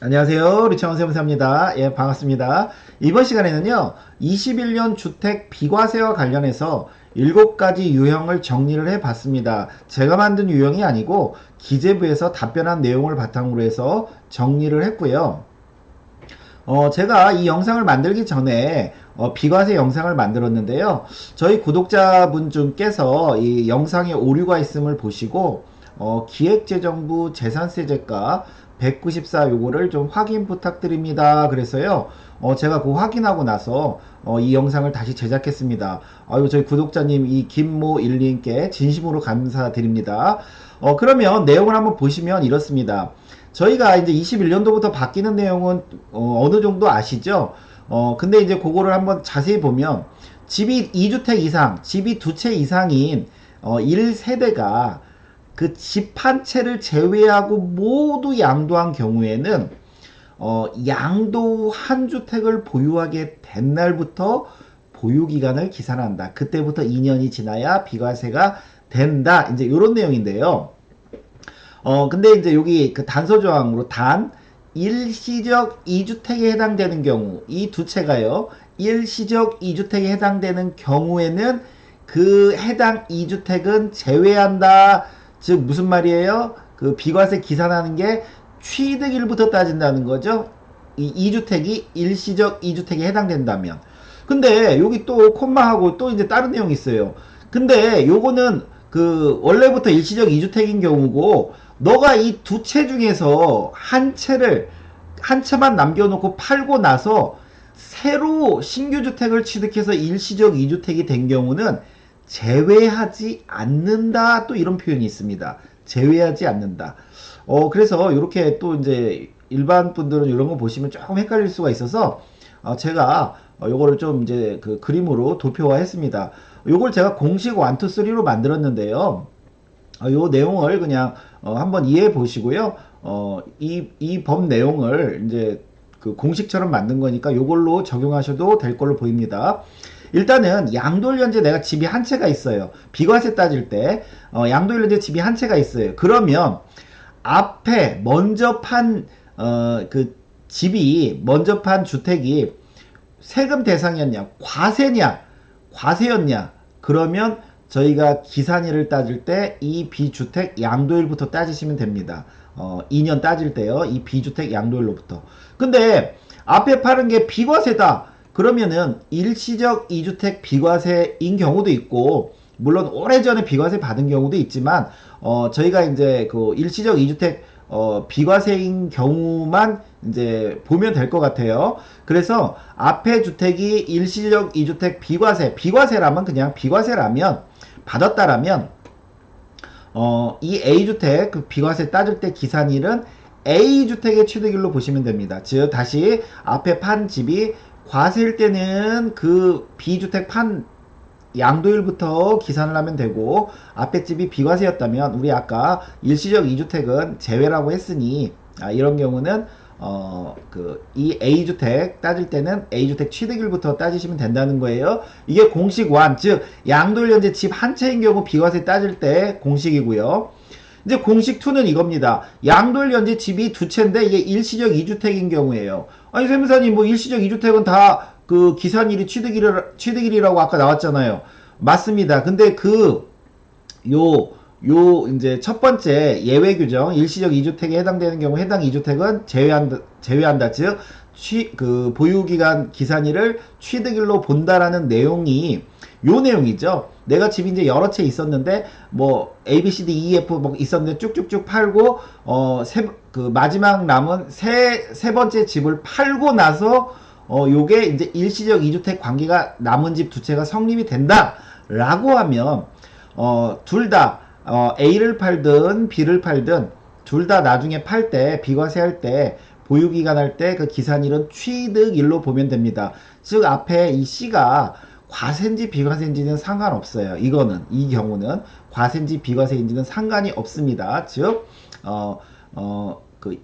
안녕하세요. 리창원 세무사입니다. 예, 반갑습니다. 이번 시간에는요, 21년 주택 비과세와 관련해서 7가지 유형을 정리를 해 봤습니다. 제가 만든 유형이 아니고 기재부에서 답변한 내용을 바탕으로 해서 정리를 했고요. 어, 제가 이 영상을 만들기 전에 어, 비과세 영상을 만들었는데요. 저희 구독자분 중께서 이 영상에 오류가 있음을 보시고 어, 기획재정부 재산세제가 194 요거를 좀 확인 부탁드립니다. 그래서요. 어, 제가 그 확인하고 나서 어, 이 영상을 다시 제작했습니다. 아유, 저희 구독자님 이 김모1님께 진심으로 감사드립니다. 어, 그러면 내용을 한번 보시면 이렇습니다. 저희가 이제 21년도부터 바뀌는 내용은 어, 느 정도 아시죠? 어, 근데 이제 그거를 한번 자세히 보면 집이 2주택 이상, 집이 두 채 이상인 어, 1세대가 그 집 한 채를 제외하고 모두 양도한 경우에는 어, 양도 한 주택을 보유하게 된 날부터 보유 기간을 기산한다. 그때부터 2년이 지나야 비과세가 된다. 이제 이런 내용인데요. 어, 근데 이제 여기 그 단서 조항으로 단 일시적 2주택에 해당되는 경우 이 두 채가요. 일시적 2주택에 해당되는 경우에는 그 해당 2주택은 제외한다. 즉 무슨 말이에요? 그 비과세 기산하는 게 취득일부터 따진다는 거죠. 이 2주택이 일시적 2주택에 해당된다면. 근데 여기 또 콤마하고 또 이제 다른 내용이 있어요. 근데 요거는 그 원래부터 일시적 2주택인 경우고 너가 이 두 채 중에서 한 채를 한 채만 남겨놓고 팔고 나서 새로 신규 주택을 취득해서 일시적 2주택이 된 경우는 제외하지 않는다 또 이런 표현이 있습니다. 제외하지 않는다. 어 그래서 이렇게 또 이제 일반 분들은 이런 거 보시면 조금 헷갈릴 수가 있어서 어, 제가 어, 요거를 좀 이제 그 그림으로 도표화 했습니다. 요걸 제가 공식 1, 2, 3로 만들었는데요. 어, 요 내용을 그냥 어, 한번 이해해 보시고요. 어, 이, 이 법 내용을 이제 그 공식처럼 만든 거니까 요걸로 적용하셔도 될 걸로 보입니다. 일단은 현재 내가 집이 한 채가 있어요. 비과세 따질 때 어, 현재 집이 한 채가 있어요. 그러면 앞에 먼저 판 어, 그 집이 먼저 판 주택이 세금 대상이었냐, 과세냐, 과세였냐, 그러면 저희가 기산일을 따질 때 이 비주택 양도일부터 따지시면 됩니다. 어, 2년 따질 때요. 이 비주택 양도일로부터. 근데 앞에 파는 게 비과세다. 그러면은 일시적 2주택 비과세인 경우도 있고 물론 오래전에 비과세 받은 경우도 있지만 어 저희가 이제 그 일시적 2주택 어 비과세인 경우만 이제 보면 될 것 같아요. 그래서 앞에 주택이 일시적 2주택 비과세 비과세라면 그냥 비과세라면 받았다라면 어, 이 A주택 그 비과세 따질 때 기산일은 A주택의 취득일로 보시면 됩니다. 즉 다시 앞에 판 집이 과세일 때는 그 B주택 판 양도일부터 기산을 하면 되고 앞에 집이 비과세였다면 우리 아까 일시적 2주택은 제외라고 했으니 아, 이런 경우는 어, 그, 이 A주택 따질 때는 A주택 취득일부터 따지시면 된다는 거예요. 이게 공식 1, 즉, 양도일 현재 집 한 채인 경우 비과세 따질 때 공식이고요. 이제 공식 2는 이겁니다. 양도일 현재 집이 두 채인데 이게 일시적 2주택인 경우에요. 아니, 세무사님, 뭐 일시적 2주택은 다 그 기산일이 취득일, 취득일이라고 아까 나왔잖아요. 맞습니다. 근데 그, 요, 요 이제 첫 번째 예외 규정 일시적 2주택에 해당되는 경우 해당 2주택은 제외한다 제외한다 즉 취, 그 보유 기간 기산일을 취득일로 본다라는 내용이 요 내용이죠. 내가 집이 이제 여러 채 있었는데 뭐 A, B, C, D, E, F 뭐 있었는데 쭉쭉쭉 팔고 어세 그 마지막 남은 세 세 번째 집을 팔고 나서 어 요게 이제 일시적 2주택 관계가 남은 집 두 채가 성립이 된다라고 하면 어둘다 어, A를 팔든 B를 팔든 둘 다 나중에 팔 때 비과세 할 때 보유기간 할 때 그 기산일은 취득일로 보면 됩니다. 즉 앞에 이 C가 과세인지 비과세인지는 상관없어요. 이거는 이 경우는 과세인지 비과세인지는 상관이 없습니다. 즉 어, 어, 그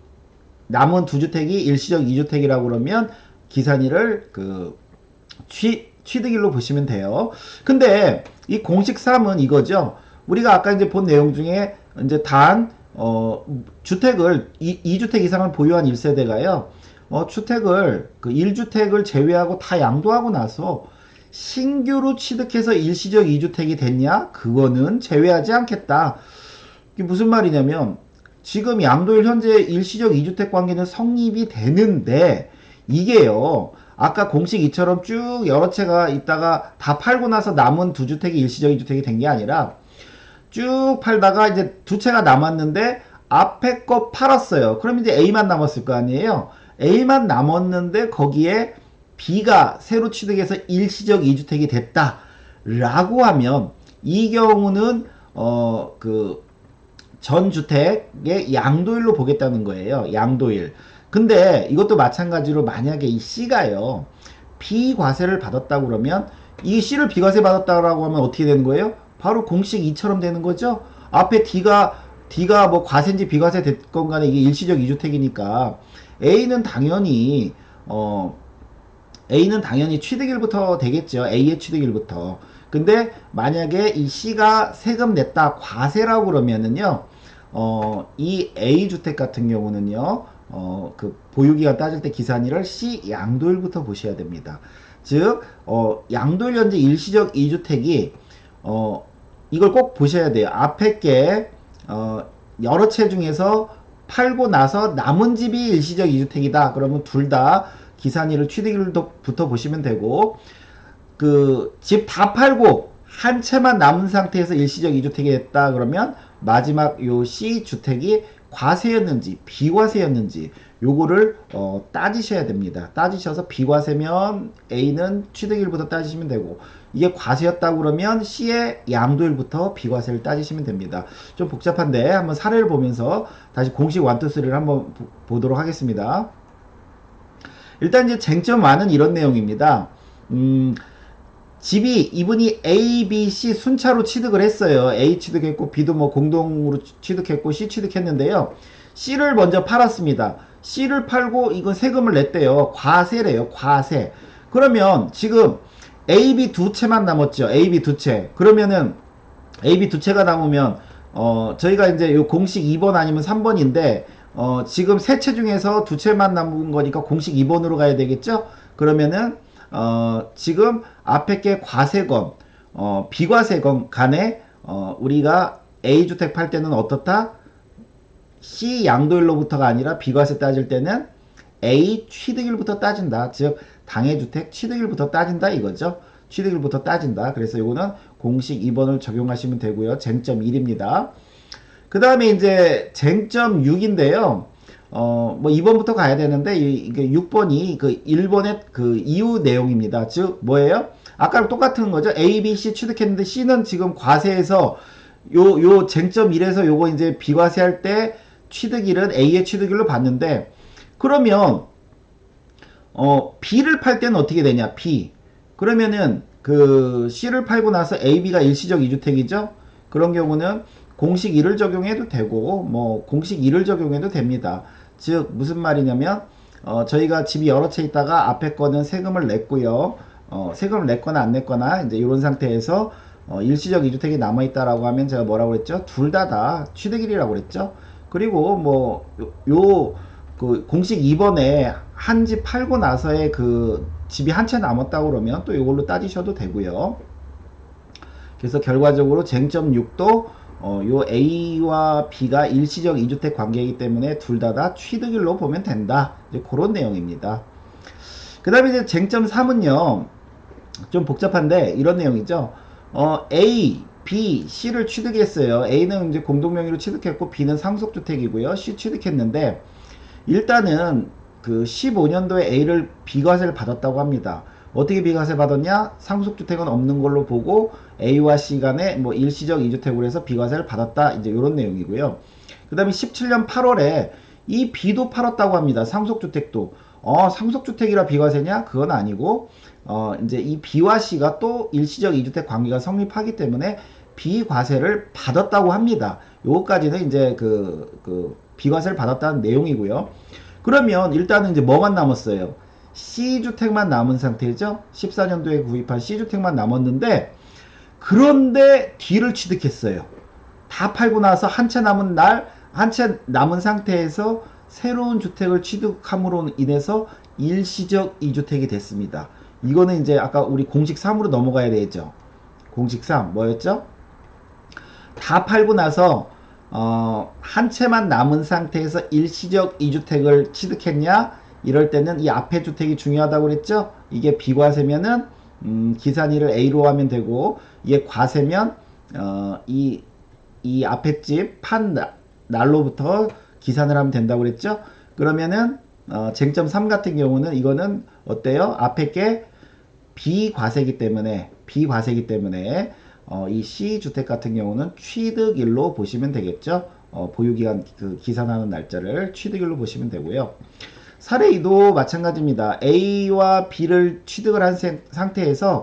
남은 두 주택이 일시적 2주택이라고 그러면 기산일을 그 취, 취득일로 보시면 돼요. 근데 이 공식 3은 이거죠. 우리가 아까 이제 본 내용 중에 이제 단 어, 주택을 이, 2주택 이상을 보유한 1세대가요. 어, 주택을 그 1주택을 제외하고 다 양도하고 나서 신규로 취득해서 일시적 2주택이 됐냐? 그거는 제외하지 않겠다. 이게 무슨 말이냐면 지금 양도일 현재 일시적 2주택 관계는 성립이 되는데 이게요. 아까 공식 이처럼 쭉 여러 채가 있다가 다 팔고 나서 남은 두 주택이 일시적 2주택이 된 게 아니라 쭉 팔다가 이제 두 채가 남았는데 앞에 거 팔았어요. 그럼 이제 A만 남았을 거 아니에요. A만 남았는데 거기에 B가 새로 취득해서 일시적 2주택이 됐다. 라고 하면 이 경우는 어 그 전주택의 양도일로 보겠다는 거예요. 양도일. 근데 이것도 마찬가지로 만약에 이 C가요. 비과세를 받았다 그러면 이 C를 비과세 받았다라고 하면 어떻게 되는 거예요? 바로 공식 2처럼 되는 거죠. 앞에 D가 D가 뭐 과세인지 비과세 됐건 간에 이게 일시적 2주택이니까 A는 당연히 어 A는 당연히 취득일부터 되겠죠. A의 취득일부터. 근데 만약에 이 C가 세금 냈다 과세라고 그러면은요. 어, 이 A 주택 같은 경우는요. 어, 그 보유기간 따질 때 기산일을 C 양도일부터 보셔야 됩니다. 즉, 어, 양도일 현재 일시적 2주택이 어, 이걸 꼭 보셔야 돼요. 앞에 게 어, 여러 채 중에서 팔고 나서 남은 집이 일시적 2주택이다. 그러면 둘 다 기산일을 취득일부터 보시면 되고 그 집 다 팔고 한 채만 남은 상태에서 일시적 2주택이 됐다 그러면 마지막 요 C 주택이 과세였는지 비과세였는지 요거를 어, 따지셔야 됩니다. 따지셔서 비과세면 A는 취득일부터 따지시면 되고 이게 과세였다고 그러면 C의 양도일부터 비과세를 따지시면 됩니다. 좀 복잡한데 한번 사례를 보면서 다시 공식 1, 2, 3를 한번 보, 도록 하겠습니다. 일단 이제 쟁점 많은 이런 내용입니다. 음, 집이 이분이 A, B, C 순차로 취득을 했어요. A 취득했고 B도 뭐 공동으로 취득했고 C 취득했는데요. C를 먼저 팔았습니다. C를 팔고 이건 세금을 냈대요. 과세래요. 과세. 그러면 지금 A, B 두 채만 남았죠. A, B 두 채. 그러면은 A, B 두 채가 남으면 어 저희가 이제 요 공식 2번 아니면 3번인데 어 지금 세 채 중에서 두 채만 남은 거니까 공식 2번으로 가야 되겠죠? 그러면은 어, 지금 앞에 게 과세건, 어, 비과세건 간에 어, 우리가 A주택 팔 때는 어떻다? C 양도일로부터가 아니라 비과세 따질 때는 A 취득일부터 따진다. 즉 당해주택 취득일부터 따진다 이거죠. 취득일부터 따진다. 그래서 이거는 공식 2번을 적용하시면 되고요. 쟁점 1입니다. 그 다음에 이제 쟁점 6인데요. 어, 뭐 2번부터 가야 되는데 이게 6번이 그 1번의 그 이후 내용입니다. 즉 뭐예요? 아까랑 똑같은 거죠. A, B, C 취득했는데 C는 지금 과세에서 요, 요 쟁점 1에서 요거 이제 비과세 할 때 취득일은 A의 취득일로 봤는데 그러면 어, B를 팔 때는 어떻게 되냐? B. 그러면은 그 C를 팔고 나서 A, B가 일시적 2주택이죠? 그런 경우는 공식 1을 적용해도 되고 뭐 공식 1을 적용해도 됩니다. 즉 무슨 말이냐면 어, 저희가 집이 여러 채 있다가 앞에 거는 세금을 냈고요. 어, 세금을 냈거나 안 냈거나 이제 이런 상태에서 어, 일시적 2주택이 남아 있다라고 하면 제가 뭐라고 그랬죠? 둘다다 취득일이라고 그랬죠. 그리고 뭐 요 그 공식 2번에 한 집 팔고 나서의 그 집이 한 채 남았다고 그러면 또 이걸로 따지셔도 되고요. 그래서 결과적으로 쟁점 6도 어, 요 A와 B가 일시적 2주택 관계이기 때문에 둘 다 다 취득일로 보면 된다. 이제 그런 내용입니다. 그 다음에 이제 쟁점 3은요. 좀 복잡한데 이런 내용이죠. 어, A, B, C를 취득했어요. A는 이제 공동명의로 취득했고 B는 상속주택이고요. C 취득했는데 일단은 그 15년도에 A를 비과세를 받았다고 합니다. 어떻게 비과세 받았냐? 상속주택은 없는 걸로 보고 A와 C 간에 뭐 일시적 2주택으로 해서 비과세를 받았다. 이제 이런 내용이고요. 그 다음에 17년 8월에 이 B도 팔았다고 합니다. 상속주택도. 어, 상속주택이라 비과세냐? 그건 아니고, 어, 이제 이 B와 C가 또 일시적 2주택 관계가 성립하기 때문에 비과세를 받았다고 합니다. 요거까지는 이제 그, 그, 비과세를 받았다는 내용이고요. 그러면 일단은 이제 뭐만 남았어요? C주택만 남은 상태죠. 14년도에 구입한 C주택만 남았는데 그런데 뒤를 취득했어요. 다 팔고 나서 한 채 남은 날 한 채 남은 상태에서 새로운 주택을 취득함으로 인해서 일시적 2주택이 됐습니다. 이거는 이제 아까 우리 공식 3으로 넘어가야 되죠. 공식 3 뭐였죠? 다 팔고 나서 어, 한 채만 남은 상태에서 일시적 2주택을 취득했냐? 이럴 때는 이 앞에 주택이 중요하다고 그랬죠? 이게 비과세면은 음, 기산일을 A로 하면 되고 이게 과세면 어, 이, 이 앞에 집 판 날로부터 기산을 하면 된다고 그랬죠? 그러면은 어, 쟁점 3 같은 경우는 이거는 어때요? 앞에 게 비과세기 때문에 비과세기 때문에 어, 이 C주택 같은 경우는 취득일로 보시면 되겠죠. 어, 보유기간 그 기산하는 날짜를 취득일로 보시면 되고요. 사례 2도 마찬가지입니다. A와 B를 취득을 한 상태에서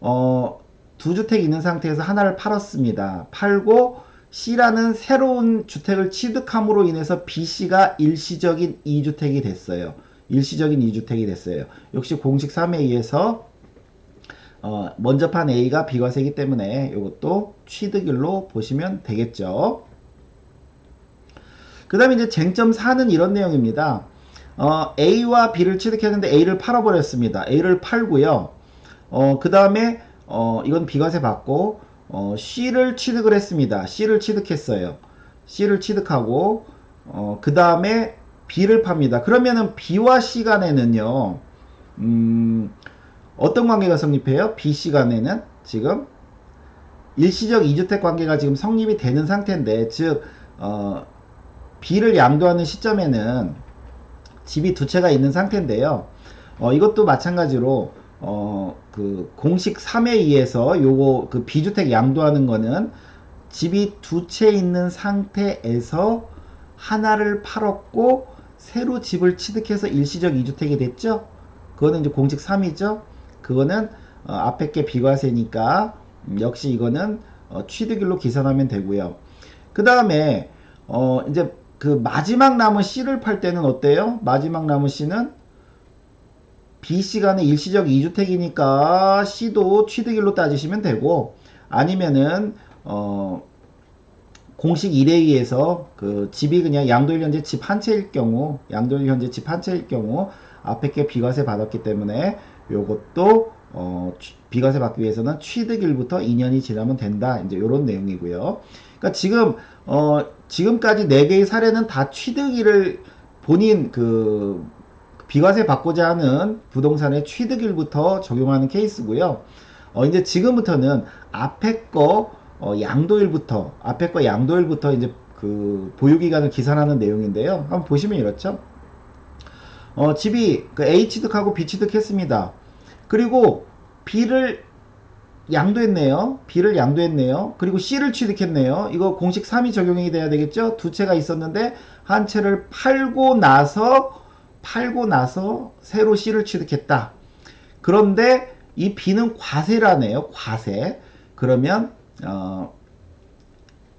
어, 두 주택이 있는 상태에서 하나를 팔았습니다. 팔고 C라는 새로운 주택을 취득함으로 인해서 B씨가 일시적인 2주택이 됐어요. 일시적인 2주택이 됐어요. 역시 공식 3에 의해서 어, 먼저 판 A가 비과세이기 때문에 이것도 취득일로 보시면 되겠죠. 그 다음에 이제 쟁점 4는 이런 내용입니다. 어, A와 B를 취득했는데 A를 팔아버렸습니다. A를 팔고요. 어, 그 다음에 어, 이건 비과세 받고 어, C를 취득을 했습니다. C를 취득했어요. C를 취득하고 어, 그 다음에 B를 팝니다. 그러면은 B와 C 간에는요. 음, 어떤 관계가 성립해요? B 시간에는 지금 일시적 2주택 관계가 지금 성립이 되는 상태인데 즉 어, B를 양도하는 시점에는 집이 두 채가 있는 상태인데요. 어, 이것도 마찬가지로 어, 그 공식 3에 의해서 요거 그 비주택 양도하는 거는 집이 두 채 있는 상태에서 하나를 팔았고 새로 집을 취득해서 일시적 2주택이 됐죠. 그거는 이제 공식 3이죠. 그거는 어, 앞에 게 비과세니까 음, 역시 이거는 어, 취득일로 계산하면 되고요. 그 다음에 어, 이제 그 마지막 남은 C를 팔 때는 어때요? 마지막 남은 C는 B 시간에 일시적 2주택이니까 C도 취득일로 따지시면 되고 아니면은 어 공식 1에 의해서 그 집이 그냥 양도일 현재 집 한 채일 경우 양도일 현재 집 한 채일 경우 앞에 게 비과세 받았기 때문에 요것도 어, 비과세 받기 위해서는 취득일부터 2년이 지나면 된다. 이제 이런 내용이고요. 그러니까 지금 어, 지금까지 4개의 사례는 다 취득일을 본인 그 비과세 받고자 하는 부동산의 취득일부터 적용하는 케이스고요. 어, 이제 지금부터는 앞에 거 어, 양도일부터 앞에 거 양도일부터 이제 그 보유기간을 기산하는 내용인데요. 한번 보시면 이렇죠. 어, 집이 그 A 취득하고 B 취득했습니다. 그리고 B를 양도했네요. B를 양도했네요. 그리고 C를 취득했네요. 이거 공식 3이 적용이 돼야 되겠죠? 두 채가 있었는데 한 채를 팔고 나서 팔고 나서 새로 C를 취득했다. 그런데 이 B는 과세라네요. 과세. 그러면 어,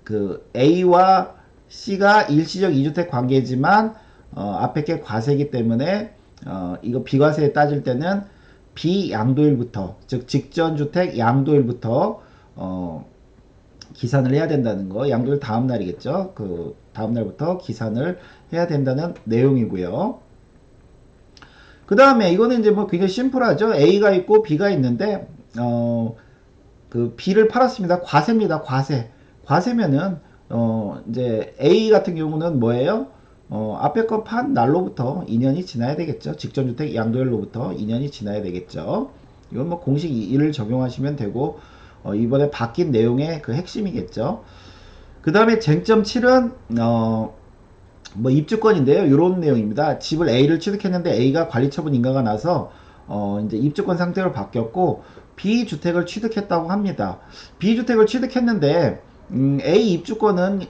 그 A와 C가 일시적 2주택 관계지만 어, 앞에 게 과세이기 때문에 어, 이거 비과세에 따질 때는 비양도일부터 즉 직전주택 양도일부터 어, 기산을 해야 된다는 거. 양도일 다음 날이겠죠? 그 다음 날부터 기산을 해야 된다는 내용이고요. 그 다음에 이거는 이제 뭐 굉장히 심플하죠? A가 있고 B가 있는데 어, 그 B를 팔았습니다. 과세입니다. 과세. 과세면은 어, 이제 A 같은 경우는 뭐예요 어, 앞에 거 판 날로부터 2년이 지나야 되겠죠. 직전주택 양도일로부터 2년이 지나야 되겠죠. 이건 뭐 공식 1을 적용하시면 되고 어, 이번에 바뀐 내용의 그 핵심이겠죠. 그 다음에 쟁점 7은 어, 뭐 입주권인데요. 이런 내용입니다. 집을 A를 취득했는데 A가 관리처분 인가가 나서 어, 이제 입주권 상태로 바뀌었고 B주택을 취득했다고 합니다. B주택을 취득했는데 음, A 입주권은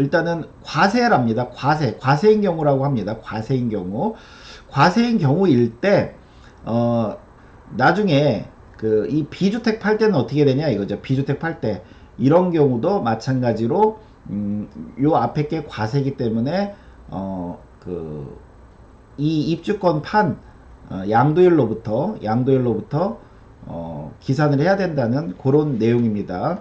일단은 과세랍니다. 과세, 과세인 경우라고 합니다. 과세인 경우. 과세인 경우일 때, 어, 나중에 그 이 비주택 팔 때는 어떻게 되냐 이거죠. 비주택 팔 때. 이런 경우도 마찬가지로, 음, 요 앞에 게 과세기 때문에, 어, 그, 이 입주권 판, 어, 양도일로부터, 양도일로부터, 어, 기산을 해야 된다는 그런 내용입니다.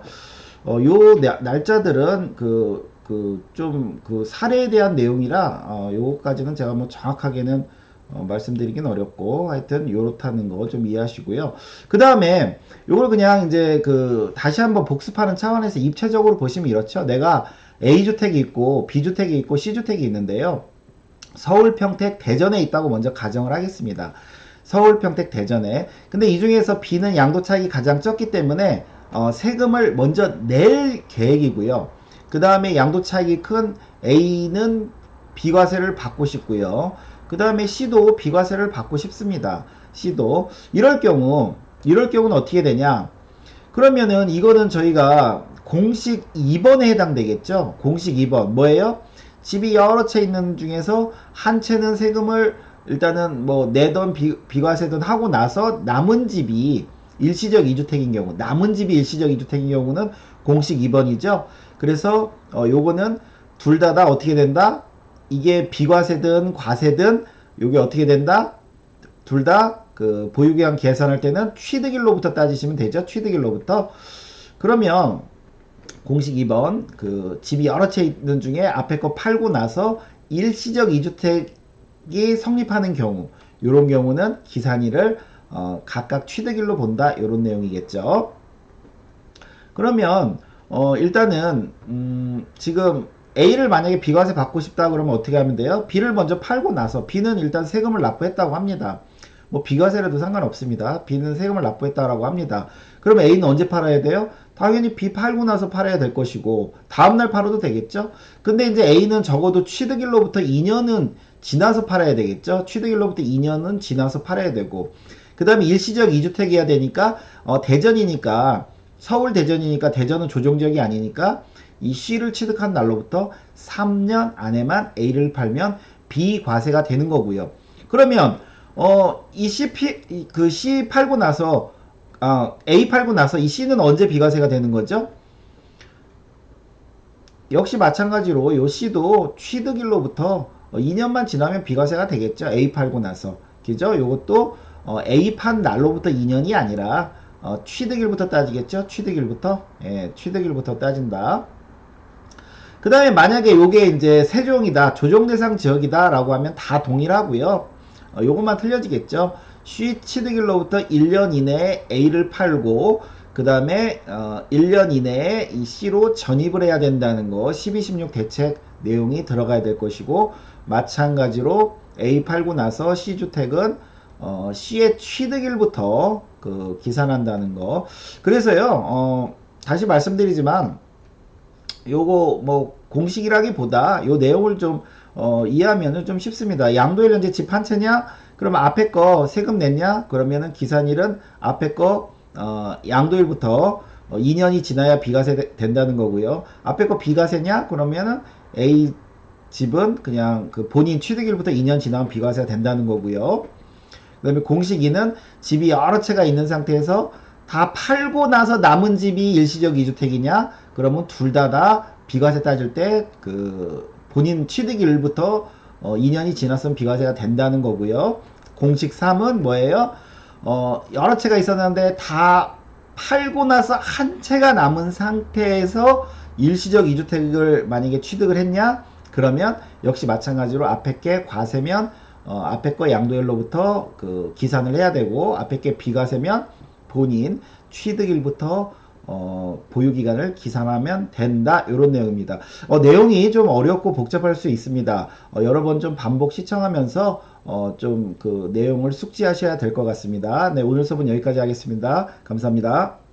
어, 요 날짜들은 그 그좀그 사례에 대한 내용이라 어, 요거까지는 제가 뭐 정확하게는 어, 말씀드리긴 어렵고 하여튼 요렇다는 거 좀 이해하시고요. 그 다음에 요걸 그냥 이제 그 다시 한번 복습하는 차원에서 입체적으로 보시면 이렇죠. 내가 A주택이 있고 B주택이 있고 C주택이 있는데요. 서울, 평택, 대전에 있다고 먼저 가정을 하겠습니다. 서울, 평택, 대전에. 근데 이 중에서 B는 양도 차익이 가장 적기 때문에 어, 세금을 먼저 낼 계획이고요. 그 다음에 양도 차익이 큰 A는 비과세를 받고 싶고요. 그 다음에 C도 비과세를 받고 싶습니다. C도. 이럴 경우, 이럴 경우는 어떻게 되냐? 그러면은 이거는 저희가 공식 2번에 해당되겠죠? 공식 2번. 뭐예요? 집이 여러 채 있는 중에서 한 채는 세금을 일단은 뭐 내던 비, 비과세든 하고 나서 남은 집이 일시적 2주택인 경우, 남은 집이 일시적 2주택인 경우는 공식 2번이죠. 그래서 어, 요거는 둘 다 다 어떻게 된다? 이게 비과세든 과세든 요게 어떻게 된다? 둘 다 그 보유기한 계산할 때는 취득일로부터 따지시면 되죠. 취득일로부터. 그러면 공식 2번 그 집이 여러 채 있는 중에 앞에 거 팔고 나서 일시적 2주택이 성립하는 경우 요런 경우는 기산일을 어, 각각 취득일로 본다 요런 내용이겠죠. 그러면 어, 일단은 음, 지금 A를 만약에 비과세 받고 싶다 그러면 어떻게 하면 돼요? B를 먼저 팔고 나서 B는 일단 세금을 납부했다고 합니다. 뭐 비과세라도 상관없습니다. B는 세금을 납부했다라고 합니다. 그럼 A는 언제 팔아야 돼요? 당연히 B 팔고 나서 팔아야 될 것이고 다음날 팔아도 되겠죠? 근데 이제 A는 적어도 취득일로부터 2년은 지나서 팔아야 되겠죠? 취득일로부터 2년은 지나서 팔아야 되고 그 다음에 일시적 2주택이어야 되니까 어, 대전이니까 서울 대전이니까 대전은 조정지역이 아니니까 이 C를 취득한 날로부터 3년 안에만 A를 팔면 비과세가 되는 거고요. 그러면 어, 이 C 피, 그 C 팔고 나서 어, A 팔고 나서 이 C는 언제 비과세가 되는 거죠? 역시 마찬가지로 요 C도 취득일로부터 2년만 지나면 비과세가 되겠죠. A 팔고 나서. 그죠? 요것도 어, A 판 날로부터 2년이 아니라 어, 취득일부터 따지겠죠? 취득일부터. 예, 취득일부터 따진다. 그 다음에 만약에 요게 이제 세종이다, 조정대상 지역이다 라고 하면 다 동일하고요. 어, 요것만 틀려지겠죠. C 취득일로부터 1년 이내에 A를 팔고 그 다음에 어, 1년 이내에 이 C로 전입을 해야 된다는 거 12, 16 대책 내용이 들어가야 될 것이고 마찬가지로 A 팔고 나서 C주택은 어, C의 취득일부터 그 기산한다는 거 그래서요 어, 다시 말씀드리지만 요거 뭐 공식이라기보다 요 내용을 좀 어, 이해하면은 좀 쉽습니다. 양도일 현재 집한 채냐? 그러면 앞에 거 세금 냈냐? 그러면은 기산일은 앞에 거 어, 양도일부터 어, 2년이 지나야 비과세 되, 된다는 거고요. 앞에 거 비과세냐? 그러면은 A 집은 그냥 그 본인 취득일부터 2년 지나면 비과세가 된다는 거고요. 그 다음에 공식 2는 집이 여러 채가 있는 상태에서 다 팔고 나서 남은 집이 일시적 2주택이냐? 그러면 둘다다 비과세 따질 때 그 본인 취득일부터 어 2년이 지났으면 비과세가 된다는 거고요. 공식 3은 뭐예요? 어 여러 채가 있었는데 다 팔고 나서 한 채가 남은 상태에서 일시적 2주택을 만약에 취득을 했냐? 그러면 역시 마찬가지로 앞에 게 과세면 어 앞에 거 양도일로부터 그 기산을 해야 되고 앞에 게 비과세면 본인 취득일부터 어, 보유기간을 기산하면 된다 이런 내용입니다. 어, 내용이 좀 어렵고 복잡할 수 있습니다. 어, 여러 번 좀 반복 시청하면서 어, 좀 그 내용을 숙지하셔야 될 것 같습니다. 네 오늘 수업은 여기까지 하겠습니다. 감사합니다.